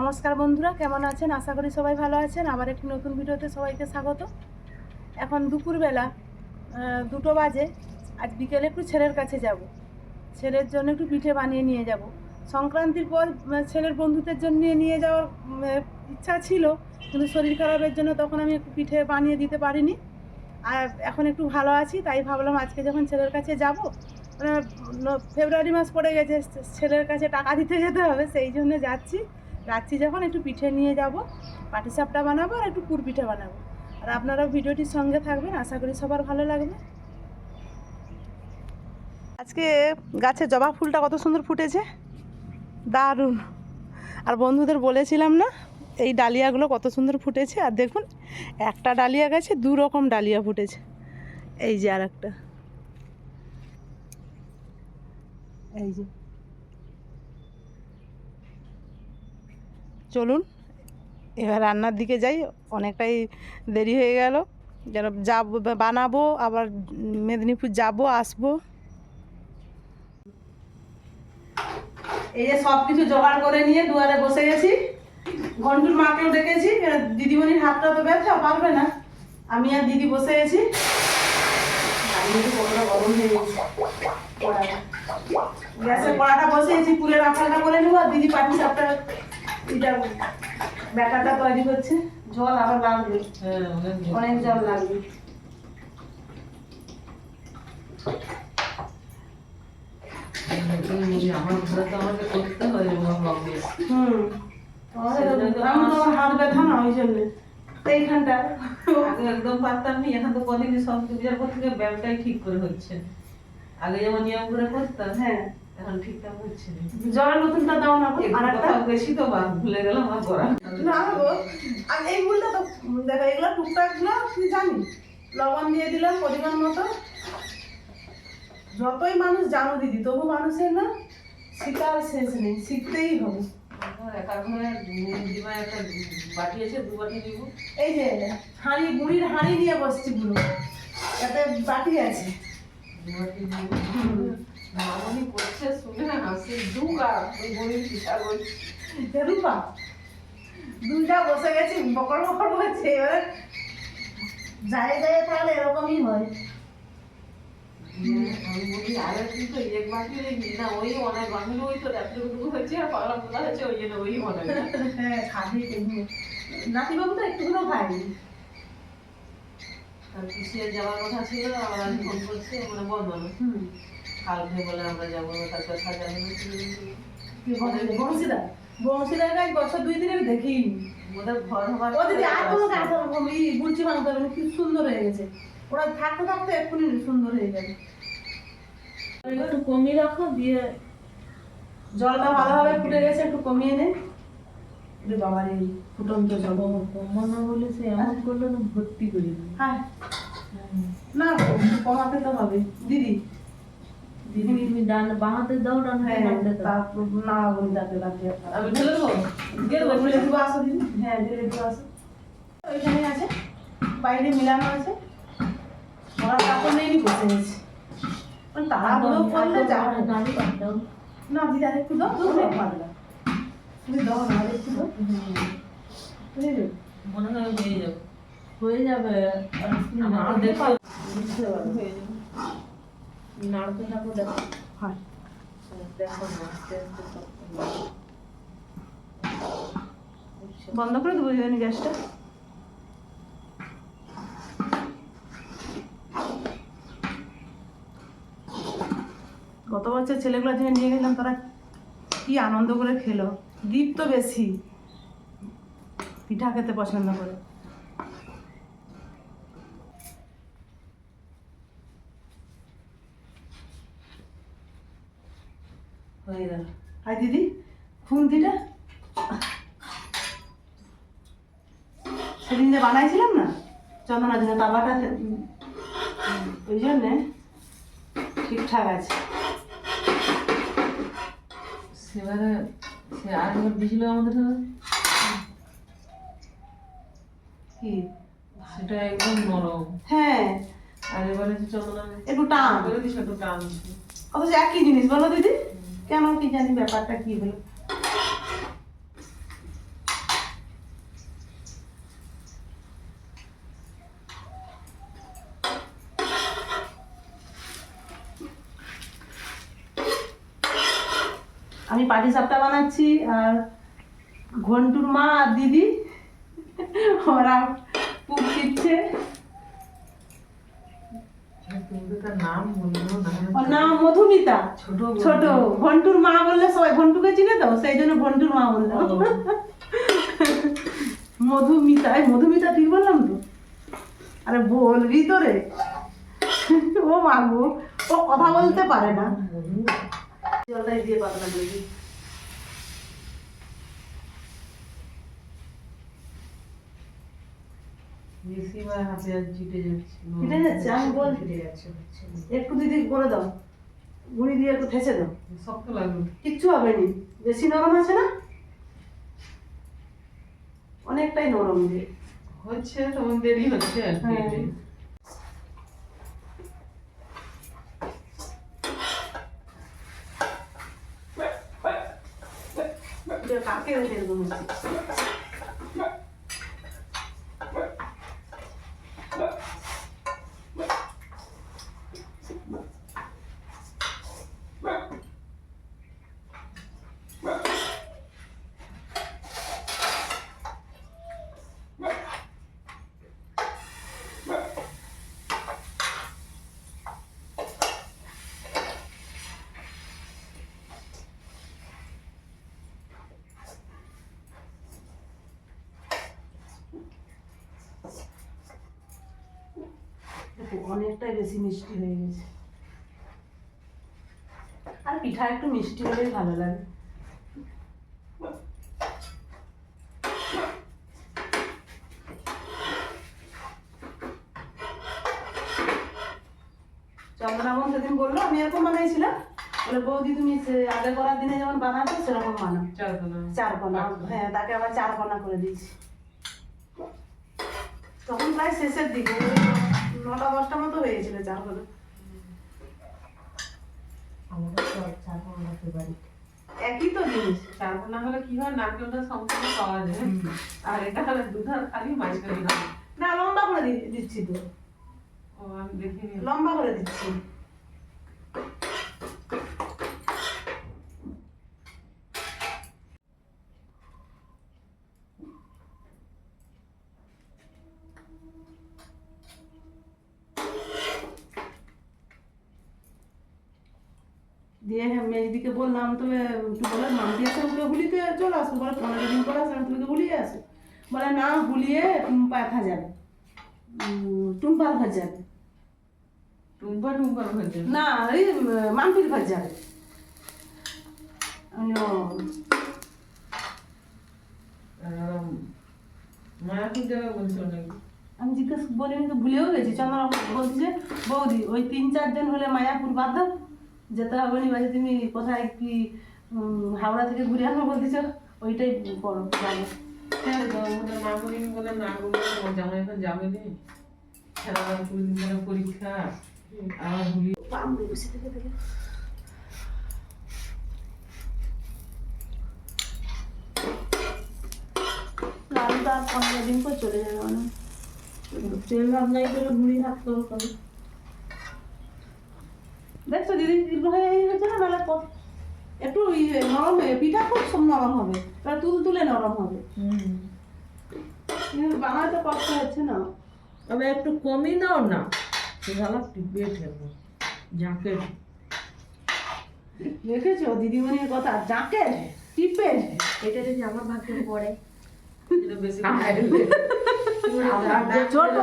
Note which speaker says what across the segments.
Speaker 1: নমস্কার বন্ধুরা, কেমন আছেন? আশা করি সবাই ভালো আছেন। আবার একটি নতুন ভিডিওতে সবাইকে স্বাগত। এখন দুপুরবেলা দুটো বাজে। আজ বিকেলে একটু ছেলের কাছে যাব। ছেলের জন্য একটু পিঠে বানিয়ে নিয়ে যাব। সংক্রান্তির পর ছেলের বন্ধুদের জন্য নিয়ে যাওয়ার ইচ্ছা ছিল। কিন্তু শরীর খারাপের জন্য তখন আমি একটু পিঠে বানিয়ে দিতে পারিনি। আর এখন একটু ভালো আছি, তাই ভাবলাম আজকে যখন ছেলের কাছে যাব মানে ফেব্রুয়ারি মাস পড়ে গেছে, ছেলের কাছে টাকা দিতে যেতে হবে, সেই জন্য যাচ্ছি। যাচ্ছি যখন একটু পিঠে নিয়ে যাব পাটিসাপটা বানাবো আর একটু পুর বানাবো। আর আপনারা ভিডিওটির সঙ্গে থাকবেন, আশা করি সবার ভালো লাগবে। আজকে গাছে জবা ফুলটা কত সুন্দর ফুটেছে? দারুণ। আর বন্ধুদের বলেছিলাম না, এই ডালিয়াগুলো কত সুন্দর ফুটেছে? আর দেখুন, একটা ডালিয়া গাছে দু রকম ডালিয়া ফুটেছে। এই যে আর একটা এই যে। চলুন, এবার রান্নার দিকে যাই। অনেকটাই দেরি হয়ে গেল। যেন যাব, বানাবো, আবার মেদিনীপুর যাব, আসব। এই যে সব কিছু জোগাড় করে নিয়ে দুয়ারে বসে গেছি। ঘন্টুর মাকেও এবার দিদিমণির হাতটা তো ব্যথা, পারবে না। আমি আর দিদি বসে গেছি। কতটা গরম হয়ে গেছে। গ্যাসের পুলের আঁকালটা করে নেব, আর দিদি পাটি এটা ব্যাটারটা তৈরি করছে। জল আবার লাগবে অনেক জল লাগবে।
Speaker 2: হয় একদম পারতাম নি এখন তো কদিন সব ব্যায়ামটাই ঠিক করে হচ্ছে। আগে যেমন নিয়ম করে করতাম
Speaker 1: হ্যাঁ।
Speaker 2: এখন ঠিকঠাক হচ্ছে
Speaker 1: জলের বোতলটা দাও না আর একটা
Speaker 2: কোথাও তো বা ভুলে গেলাম আর করা
Speaker 1: না গো আর এইগুলো তো দেখো এগুলো টুকটাকগুলো তুই জানি? লবণ দিয়ে দিলাম পরিমাণ মতো। যতই মানুষ জানো দিদি তবু মানুষের না শিকার শেষ নেই শিখতেই হবে।
Speaker 2: আমার ঘরে একটা বাটি আছে দু বাটি দিব
Speaker 1: এই যে হাঁড়ি গুড়ির হাঁড়ি নিয়ে বসছি পুরো। এতে বাটি আছে।
Speaker 2: মামনি করছে শুনে হাসি। দুগা ওই গরিব পিঠা করছে
Speaker 1: রূপা দুইটা বসে গেছি বকর বকর বলছে এবারে যায় যায় তাহলে এরকমই হয়।
Speaker 2: আমি বলি আরে তুই তো এক বাটি রেখি না ওই অনেক বাটি ওই তো এতটুকু হয়েছে আর পাগলা পোলা হয়েছে ওই জন্য ওই মনে হয়
Speaker 1: হ্যাঁ খাবি নাতিবাবু তো একটুকুও খায়নি
Speaker 2: আর পিছিয়ে যাওয়ার কথা ছিল আবার ফোন করছে মানে বন্ধ
Speaker 1: হুম।
Speaker 2: কালকে বলে আমরা যাব তারপর সাজানো
Speaker 1: কি বংশীদা বংশীদার? বছর দুই দিন আমি দেখিনি।
Speaker 2: ওদের ঘর হবার
Speaker 1: ও দিদি আর কোনো গাছ এই বুলচি মাংস হবে কি সুন্দর হয়ে গেছে। ওরা থাকতে থাকতে এক্ষুনি সুন্দর হয়ে যাবে।
Speaker 2: একটু কমিয়ে রাখো দিয়ে
Speaker 1: জলটা ভালোভাবে ফুটে গেছে একটু কমিয়ে নে। রে বাবার এই ফুটন্ত জল।
Speaker 2: কমানো বলে সে এমন করল না ভর্তি করি
Speaker 1: হ্যাঁ। না কমাতে তো হবে। দিদি
Speaker 2: তুমি ডান বাহাতে দাও ডান
Speaker 1: হ্যাঁ তারপর না বলি তাকে রাখতে
Speaker 2: আমি ঢেলে দেবো দিয়ে দেবো
Speaker 1: ধীরে ধীরে আসো দিদি। ধীরে ধীরে আসো। ওইখানে আছে। বাইরে মিলানো আছে। ওরা কাপড় নেই বসে গেছে। তাড়াহুড়ো করলে যাবে না
Speaker 2: গাড়ি পাঠাও
Speaker 1: না দিদি আর একটু দাও তুমি পারলা তুমি দাও না আর একটু দাও
Speaker 2: মনে হয় হয়ে যাবে।
Speaker 1: হয়ে যাবে। বুঝতে পারবে
Speaker 2: হয়ে যাবে।
Speaker 1: হয়। বন্ধ করে দেবো জানি গ্যাসটা গত বছর ছেলেগুলো যেখানে নিয়ে গেলাম, তারা কি আনন্দ করে খেলো দীপ তো বেশি, পিঠা খেতে পছন্দ করে
Speaker 2: হয়ে গেল।
Speaker 1: হাই দিদি খুন্তিটা সেদিন যে বানাইছিলাম না চন্দনা দিনে উম, ওই জন্যে ঠিকঠাক আছে।
Speaker 2: সেবারে সে আরেকবার দিয়েছিল আমাদের
Speaker 1: কি?
Speaker 2: সেটা একদম নরম।
Speaker 1: হ্যাঁ।
Speaker 2: আর এবারে চন্দনা
Speaker 1: একটু টান।
Speaker 2: একটু টান।
Speaker 1: অথচ একই জিনিস বলো দিদি। কেন কি জানি ব্যাপারটা কি হলো? আমি পাটি সাপটা বানাচ্ছি আর ঘন্টুর মা আর দিদি, ওরা পুক দিচ্ছে।
Speaker 2: নাম
Speaker 1: মধুমিতা।
Speaker 2: ছোট
Speaker 1: ছোট। ঘন্টুর মা বললে সবাই ঘন্টুকে চিনে তো সেই জন্য ঘন্টুর মা বললাম। মধুমিতা এই মধুমিতা ঠিক বললাম তো? আরে বলবি তো রে। ও মাগো ও কথা বলতে পারে না। জলটাই দিয়ে পাতলা করে দিই
Speaker 2: বেশিবার হাতে আর জিটে যাচ্ছে।
Speaker 1: কেটে যাচ্ছে আমি বল
Speaker 2: জিটে যাচ্ছে
Speaker 1: একটু দিদি করে দাও। গুঁড়ি দিয়ে একটু থেসে দাও?
Speaker 2: শক্ত লাগল
Speaker 1: কিচ্ছু হবে নি। বেশি নরম আছে না? অনেকটাই নরম যে।
Speaker 2: হচ্ছে তোমার দেরি হচ্ছে আর কি।
Speaker 1: হ্যাঁ। কাকে অনেকটাই বেশি মিষ্টি হয়ে গেছে। আর পিঠা একটু মিষ্টি হলেই ভালো লাগে। চন্দ্রামন সেদিন বলল আমি এরকম বানাইছিলাম বলে বৌদি তুমি সে- আগে করার দিনে যেমন বানাতো সেরকম বানাও। চার কণা হ্যাঁ তাকে আবার চার কণা করে দিয়েছি। তখন প্রায় শেষের দিকে নটা দশটা মতো হয়েছিল চার
Speaker 2: চারকোনা ফেভারিট
Speaker 1: একই তো জিনিস
Speaker 2: চারকোনা হলে কি হয় নারকেলটা সম্পূর্ণ পাওয়া যায়। আর এটা হলে দুধ আর খালি মাঝখানে না
Speaker 1: না লম্বা করে দিচ্ছি তো।
Speaker 2: ও আমি দেখিনি।
Speaker 1: লম্বা করে দিচ্ছি। দিয়ে হ্যাঁ মেজদিকে বললাম তবে বলে মামতি আসে ওকে হুলিতে চলে আসব। বলে পনেরো দিন পরে আসলে তুমি হুলিয়ে আসো বলে না হুলিয়ে টুম্পা একা যাবে। টুম্পার ঘর যাবে।
Speaker 2: টুম্পা টুম্পা হয়েছে
Speaker 1: না এই মামপির ঘর যাবে। আমি
Speaker 2: যাবে
Speaker 1: জিজ্ঞেস বলিনি তো ভুলেও গেছি। চন্দ্রা বলছে বৌদি ওই তিন চার দিন হলে মায়াপুর বাদ দাও। যেতে হবে নি বাজে তুমি কোথায় কি হাওড়া থেকে ঘুরে আনব বলতেছ? ওইটাই করো
Speaker 2: হ্যাঁ তো না বলে না এখন যাবে নি। খেলা কুড়ি দিন পরীক্ষা
Speaker 1: বসে থেকে আর পনেরো দিন পর চলে যাবে মানে। ট্রেন নাই করে ঘুরিয়ে থাকতে হবে। দেখছ দিদি দীর্ঘ হয়ে গেছে না নাহলে একটু ইয়ে নরম হয়ে পিঠা খুব সব নরম হবে। এবার তুল তুলে নরম হবে। বানাতে কষ্ট হচ্ছে না।
Speaker 2: তবে একটু কমই দাও না টিপে ঠেকবো জ্যাকেট
Speaker 1: দেখেছ দিদিমণির কথা যাকে টিপে।
Speaker 3: এটা যদি আমার ভাগ্যে পড়ে
Speaker 1: ছোট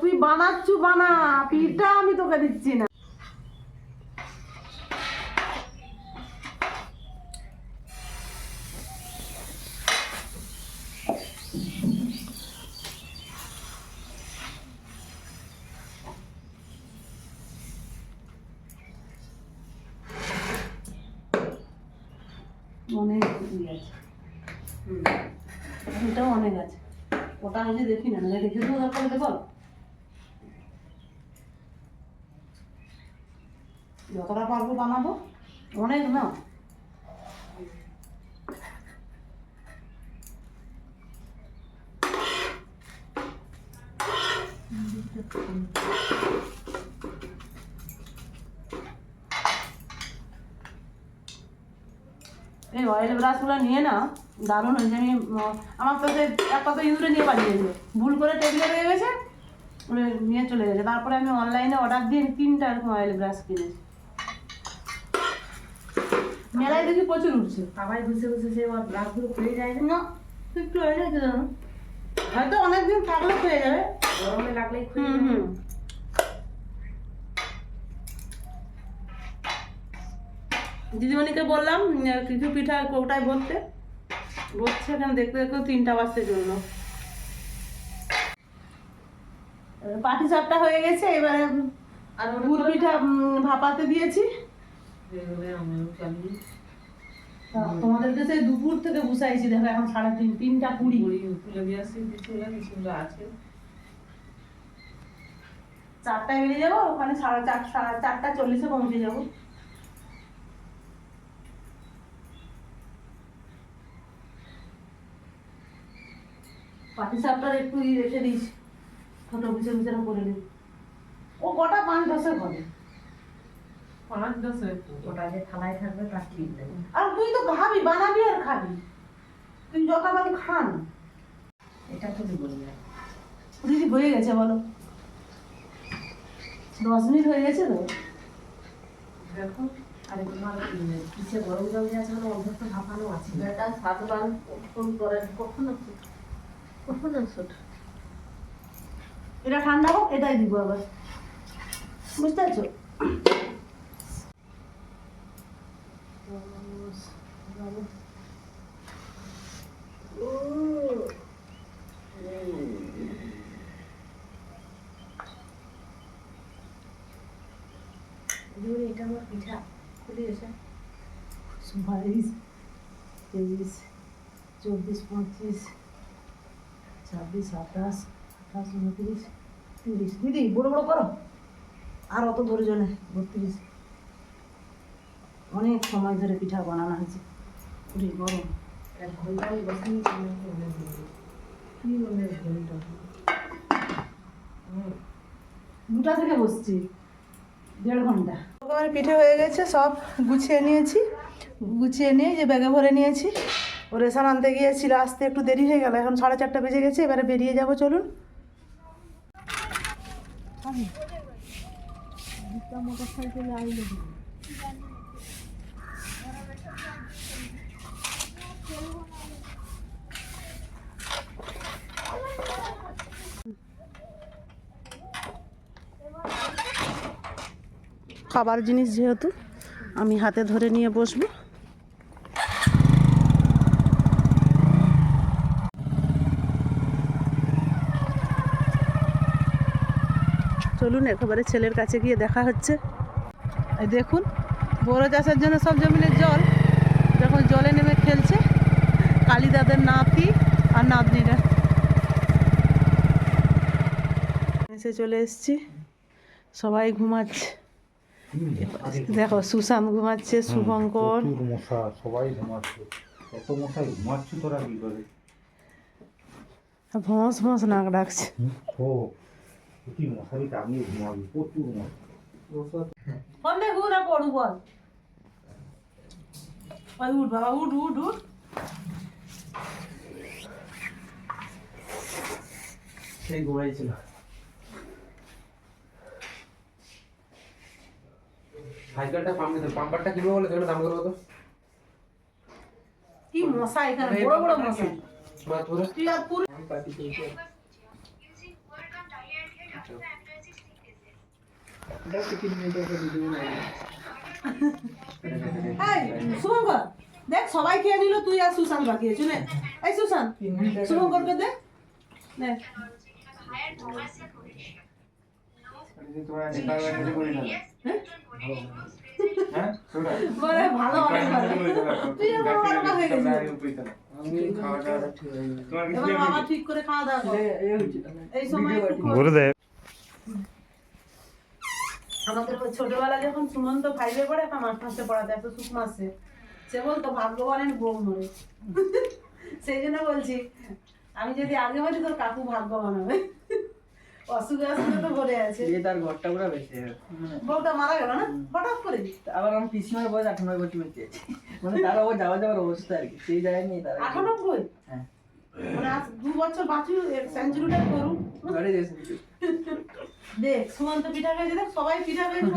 Speaker 1: তুই বানাচ্ছু বানা পিঠা আমি তোকে দিচ্ছি না। অনেক আছে। এটাও অনেক আছে। ওটা আমি দেখি না নাহলে তো দরকার দেখো যতটা পারব বানাবো। অনেক না? এই অয়েল ব্রাশগুলো নিয়ে না দারুণ হয়েছে। আমি আমার তো সে একটা তো ইঁদুরে নিয়ে পাঠিয়েছে ভুল করে টেবিলে রয়ে গেছে নিয়ে চলে গেছে। তারপরে আমি অনলাইনে অর্ডার দিয়ে তিনটা এরকম অয়েল ব্রাশ কিনেছি। মেলায় দেখি প্রচুর উঠছে।
Speaker 3: সবাই বসে বসে সে আমার ব্রাশগুলো খুলে যায় না?
Speaker 1: একটু হয়ে যাচ্ছে জানো? হয়তো অনেকদিন থাকলে হয়ে যাবে।
Speaker 3: গরমে লাগলেই খুলে
Speaker 1: হুম। দিদিমণিকে বললাম কিছু পিঠা কৌটায় বলতে বলছে এখানে দেখতে দেখতে তিনটা বাজতে চলল। পাটি চাপটা হয়ে গেছে, এবারে
Speaker 2: আর
Speaker 1: গুড় পিঠা ভাপাতে দিয়েছি। তোমাদেরকে সেই দুপুর থেকে বসাইছি দেখো এখন সাড়ে তিন তিনটা কুড়ি।
Speaker 2: আছে
Speaker 1: চারটায় বেরিয়ে যাব ওখানে সাড়ে চার সাড়ে চারটা চল্লিশে পৌঁছে যাব। পাটি সাপটার একটু ই রেখে দিস। ছোট পিছে পিছে করে দিই ও কটা? পাঁচ দশের হবে
Speaker 2: পাঁচ দশে
Speaker 3: ওটা যে থালায় থাকবে তার ঠিক নেই।
Speaker 1: আর তুই তো খাবি বানাবি আর খাবি। তুই যথাবাদি খান।
Speaker 3: এটা তো দিব না।
Speaker 1: দিদি হয়ে গেছে বলো। দশ মিনিট হয়ে গেছে তো?
Speaker 2: দেখো
Speaker 3: আরে তোমার কিসে গরম জল দিয়ে আছে মানে অভ্যস্ত ভাপানো আছে।
Speaker 2: এটা সাতবার ফোন করে কখন
Speaker 1: এটা ঠান্ডা হোক এটাই দিব আবার। বুঝতে পারছ?
Speaker 3: এটা আমার পিঠা। খুলে এসে।
Speaker 1: বাইশ তেইশ চব্বিশ পঁচিশ ছাব্বিশ সাতাশ আঠাশ উনত্রিশ তিরিশ। দিদি বড় বড় করো। আর অত ধরে জনে বত্রিশ। অনেক সময় ধরে পিঠা বানানো হয়েছে। পুরি গরম। দুটা থেকে বসছি। দেড় ঘণ্টা। আমার পিঠে হয়ে গেছে সব গুছিয়ে নিয়েছি। গুছিয়ে নিয়ে যে ব্যাগে ভরে নিয়েছি। ও রেশন আনতে গিয়েছিল, আসতে একটু দেরি হয়ে গেল, এখন সাড়ে চারটা বেজে গেছে, এবারে বেরিয়ে যাব, চলুন। খাবার জিনিস যেহেতু, আমি হাতে ধরে নিয়ে বসবো। চলুন একেবারে ছেলের কাছে গিয়ে দেখা হচ্ছে। দেখুন বড় চাষের জন্য সব জমিনের জল। যখন জলে নেমে খেলছে কালিদাদের নাতি আর নাতনিরা। এসে চলে এসছি। সবাই ঘুমাচ্ছে। দেখো সুশান্ত ঘুমাচ্ছে শুভঙ্কর।
Speaker 4: সবাই ঘুমাচ্ছে। এত মশাই ঘুমাচ্ছি তোরা কি করে?
Speaker 1: ভস ভস নাক ডাকছে।
Speaker 4: ও কি মশারি টাঙিয়ে ঘুমাবি প্রচুর মশা
Speaker 1: ফোন দে ঘুরা পড়ু বল। উঠ বাবা উঠ উঠ উঠ।
Speaker 5: সেই ঘুমাইছিল। সাইকেলটা পাম্প দিতে পাম্পারটা কিনবো বলে সেগুলো দাম করব তো।
Speaker 1: কি মশা এখানে বড় বড় মশা। তুই আর পুরো শুভঙ্কর দেখ সবাই খেয়ে নিল তুই আর সুশান্ত বাকি আছে নে এই শুভঙ্করকে দে। ভালো অনেক ভালো। তুই হয়ে গেছিস
Speaker 5: আমি
Speaker 1: আমাদের ছোটবেলা যখন সুমন্ত ফাইভে পড়ে একটা মাস মাসে পড়াতে এত সুখ মাসে সে বলতো ভাগ্যবানের বউ মরে। সেই জন্য বলছি আমি যদি আগে বলি তোর কাকু ভাগ্যবান হবে অসুখে অসুখে তো ভরে আছে।
Speaker 6: যে তার ঘরটা পুরো বেঁচে মানে-
Speaker 1: বউটা মারা গেল না? হঠাৎ করে?
Speaker 6: আবার আমার পিসিমার বয়স আটানব্বই বছর বেঁচে মানে তার আবার যাওয়া যাওয়ার অবস্থা আর কি। সেই জায়গায় নিয়ে তার
Speaker 1: আটানব্বই
Speaker 6: হ্যাঁ।
Speaker 1: মানে দু বছর বাঁচু সেঞ্চুরিটা করুক। দেখ সুমন্ত পিঠা খেয়েছে দেখ সবাই পিঠা খেয়েছে